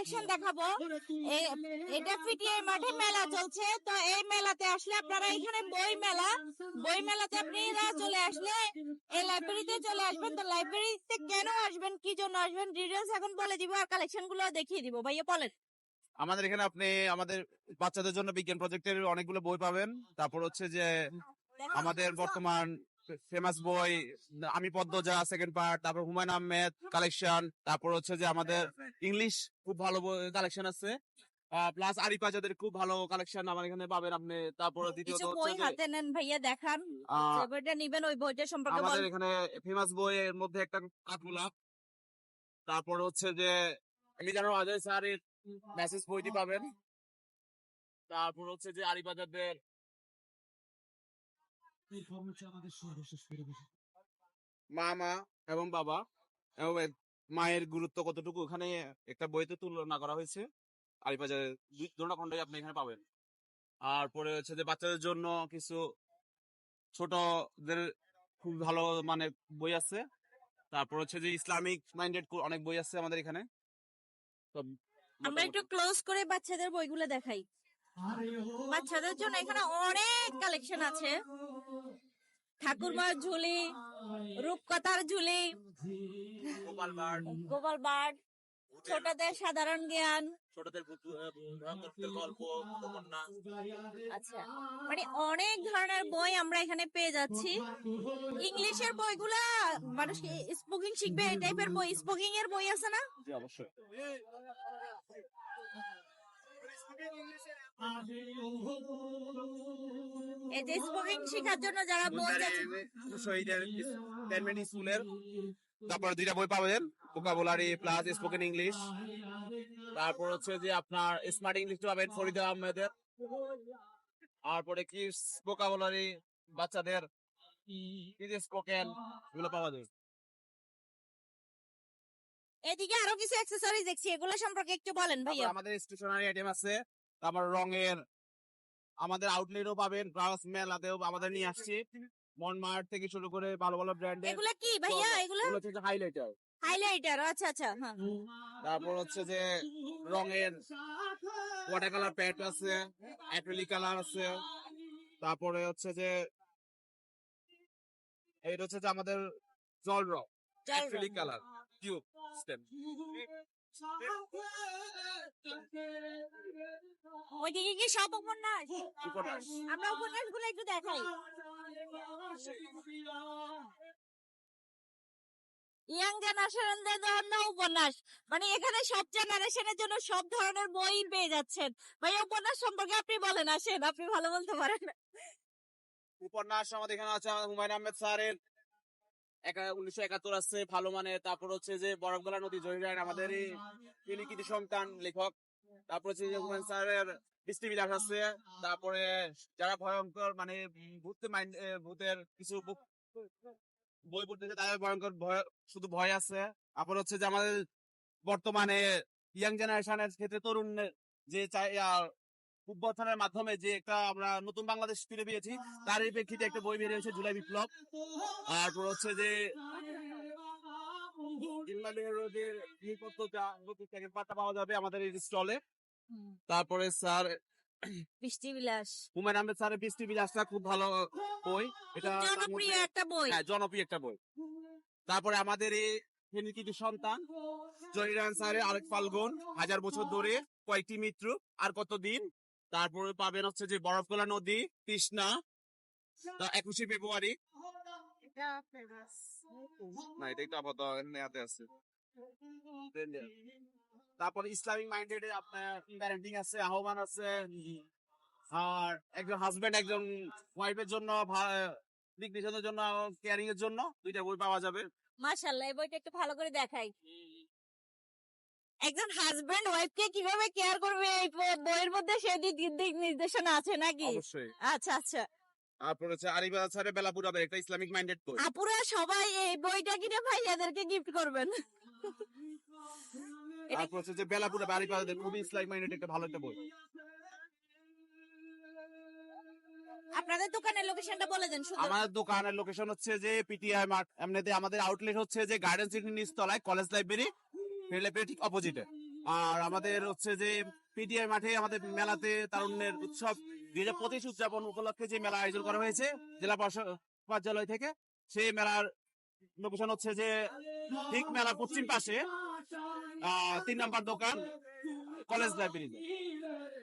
Collection দেখাবো। এটা PTI মাঠে মেলা চলছে। তো এই মেলাতে আসলে আপনারা এখানে বই মেলা বই মেলাতে আপনারা চলে আসলে এই লাইব্রেরিতে চলে আসবেন। তো লাইব্রেরিতে কেন আসবেন? কি জন্য আসবেন? ডিটেলস এখন বলে দিব আর কালেকশনগুলো দেখিয়ে দিব। ভাইয়া বলেন। আমাদের এখানে আপনি আমাদের বাচ্চাদের জন্য বিজ্ঞান প্রজেক্টের অনেকগুলো বই পাবেন। তারপর হচ্ছে যে আমাদের বর্তমান ফেমাস বই আমি পদ্মজা সেকেন্ড পার্ট তারপর হুমায়ুন আহমেদ কালেকশন তারপর হচ্ছে যে আমাদের ইংলিশ খুব ভালো কালেকশন আছে। প্লাস আরিফা যাদের খুব ভালো কালেকশন আমার এখানে পাবেন আপনি। তারপর দ্বিতীয়ত বই হাতে নেন ভাইয়া দেখান। যে বইটা নিবেন ওই বইটা সম্পর্কে আমাদের এখানে ফেমাস বইয়ের মধ্যে একটা কাঠগোলাপ তারপর হচ্ছে যে মিজানুর অজয় স্যারের মেসেজ বইটি পাবেন। তারপর হচ্ছে যে আরিবাজারদের মা মা এবং বাবা এবং মায়ের গুরুত্ব কতটুকু ওখানে একটা বইতে তুলনা করা হয়েছে? দুটো আপনি এখানে পাবেন। আর পরে হচ্ছে যে বাচ্চাদের জন্য কিছু ছোটদের খুব ভালো মানে বই আছে। তারপর হচ্ছে যে ইসলামিক মাইন্ডেড অনেক বই আছে আমাদের এখানে। তো আমরা একটু ক্লোজ করে বাচ্চাদের বইগুলো দেখাই। বাচ্চাদের জন্য এখানে অনেক কালেকশন আছে। ঠাকুরমার ঝুলি রূপকথার ঝুলি গোপাল বার্ড ছোটদের সাধারণ জ্ঞান। ছোটদের গল্প আচ্ছা মানে অনেক ধরনের বই আমরা এখানে পেয়ে যাচ্ছি। ইংলিশের বইগুলা মানুষ স্পোকিং শিখবে? এই টাইপের বই স্পোকিং এর বই আছে না? জি অবশ্যই। এই যে স্পোকিং শেখার জন্য যারা বই শহীদের প্রাইমারি স্কুলের তারপরে দুইটা বই পাবেন ভোকাবুলারি প্লাস স্পোকেন ইংলিশ তারপর হচ্ছে যে আপনার স্মার্ট ইংলিশ পাবেন ফরিদা আহমেদের। তারপরে কি ভোকাবুলারি বাচ্চাদের স্পোকেন এগুলো পাওয়া যায়। এদিকে আরও কিছু অ্যাক্সেসরিজ দেখছি এগুলো সম্পর্কে একটু বলেন ভাইয়া। আমাদের স্টেশনারি আইটেম আছে। তারপর রঙের আমাদের আউটলেটও পাবেন প্লাস মেলাতেও আমাদের নিয়ে আসছি। মনমার্ট থেকে শুরু করে ভালো ভালো ব্র্যান্ড এগুলো কি ভাইয়া? এগুলো? হচ্ছে হাইলাইটার হাইলাইটার আচ্ছা আচ্ছা হ্যাঁ তারপর হচ্ছে যে রঙের ওয়াটার কালার প্যাড আছে অ্যাক্রিলিক কালার আছে। তারপরে হচ্ছে যে এইটা হচ্ছে যে আমাদের জল রং অ্যাক্রিলিক কালার টিউব স্টেম ওইদিকে কি সব উপন্যাস। আমরা উপন্যাসগুলো একটু দেখাই ইয়াং জেনারেশনদের জন্য উপন্যাস মানে এখানে সব জেনারেশনের জন্য সব ধরনের বই পেয়ে যাচ্ছেন ভাই উপন্যাস সম্পর্কে আপনি বলেন আসেন আপনি ভালো বলতে পারেন উপন্যাস আমাদের এখানে আছে হুমায়ুন আহমেদ স্যারের উনিশশো একাত্তর ভালো মানে। তারপর হচ্ছে যে বরফগলা নদী আমাদের কৃতি সন্তান, লেখক। তারপর হচ্ছে স্যারের বৃষ্টি তারপরে যারা ভয়ঙ্কর মানে ভূত ভূতের কিছু বই পড়তেছে তাদের ভয়ঙ্কর ভয়, শুধু ভয় আছে। তারপর হচ্ছে যে আমাদের বর্তমানে ইয়াং জেনারেশনের ক্ষেত্রে তরুণ যে উদ্বোধনের মাধ্যমে যে একটা আমরা নতুন বাংলাদেশ ফিরে পেয়েছি তার এই প্রেক্ষিতে একটা বই বেরিয়ে হয়েছে জুলাই বিপ্লব। তারপর হচ্ছে যে পাওয়া যাবে আমাদের এই স্টলে। তারপরে স্যার বৃষ্টি বিলাস হুমায়ুন আহমেদ স্যারের বৃষ্টি বিলাসটা খুব ভালো বই। এটা জনপ্রিয় একটা বই। হ্যাঁ জনপ্রিয় একটা বই। তারপরে আমাদের এই সন্তান জয়রান স্যারের আরেক ফাল্গুন হাজার বছর ধরে কয়েকটি মৃত্যু আর কতদিন? তারপরে পাবেন হচ্ছে যে বরফগোলা নদী তৃষ্ণা একুশে ফেব্রুয়ারি। না এটা একটু আপাতত নেয়াতে আছে। তারপর ইসলামিক মাইন্ডেড আপনার প্যারেন্টিং আছে আহ্বান আছে আর একজন হাজবেন্ড একজন ওয়াইফের জন্য দিক নির্দেশনের জন্য কেয়ারিং এর জন্য দুইটা বই পাওয়া যাবে। মাশাল্লাহ এই বইটা একটু ভালো করে দেখাই। একজন হাজবেন্ড ওয়াইফ কে কীভাবে কেয়ার করবে? এই বইয়ের মধ্যে সে দিক দিক নির্দেশনা আছে নাকি? আচ্ছা আচ্ছা। তারপর হচ্ছে আরিবা স্যারের বেলাপুর হবে একটা ইসলামিক মাইন্ডেড বই। আপুরা সবাই এই বইটা কিনে ভাইয়াদেরকে গিফট করবেন। এটা- তারপর হচ্ছে যে বেলাপুর হবে আরিবা খুবই ইসলামিক মাইন্ডেড একটা ভালো একটা বই। আপনাদের দোকানের লোকেশনটা বলে দেন আমাদের দোকানের লোকেশন হচ্ছে যে পিটিআই মার্ট এমনিতে আমাদের আউটলেট হচ্ছে যে গার্ডেন সিটি নিচতলায় কলেজ লাইব্রেরি লাইব্রেরি ঠিক অপোজিটে আর আমাদের হচ্ছে যে পিটিআই মাঠে আমাদের মেলাতে তারুণ্যের উৎসব দুই হাজার পঁচিশ উদযাপন উপলক্ষে যে মেলা আয়োজন করা হয়েছে, জেলা কার্যালয় থেকে, সেই মেলার লোকেশন হচ্ছে যে ঠিক মেলা পশ্চিম পাশে তিন নাম্বার দোকান কলেজ লাইব্রেরিতে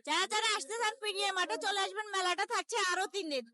যারা যারা আসতে চান পিডিএ মাঠে চলে আসবেন, মেলাটা থাকছে আরও তিন দিন।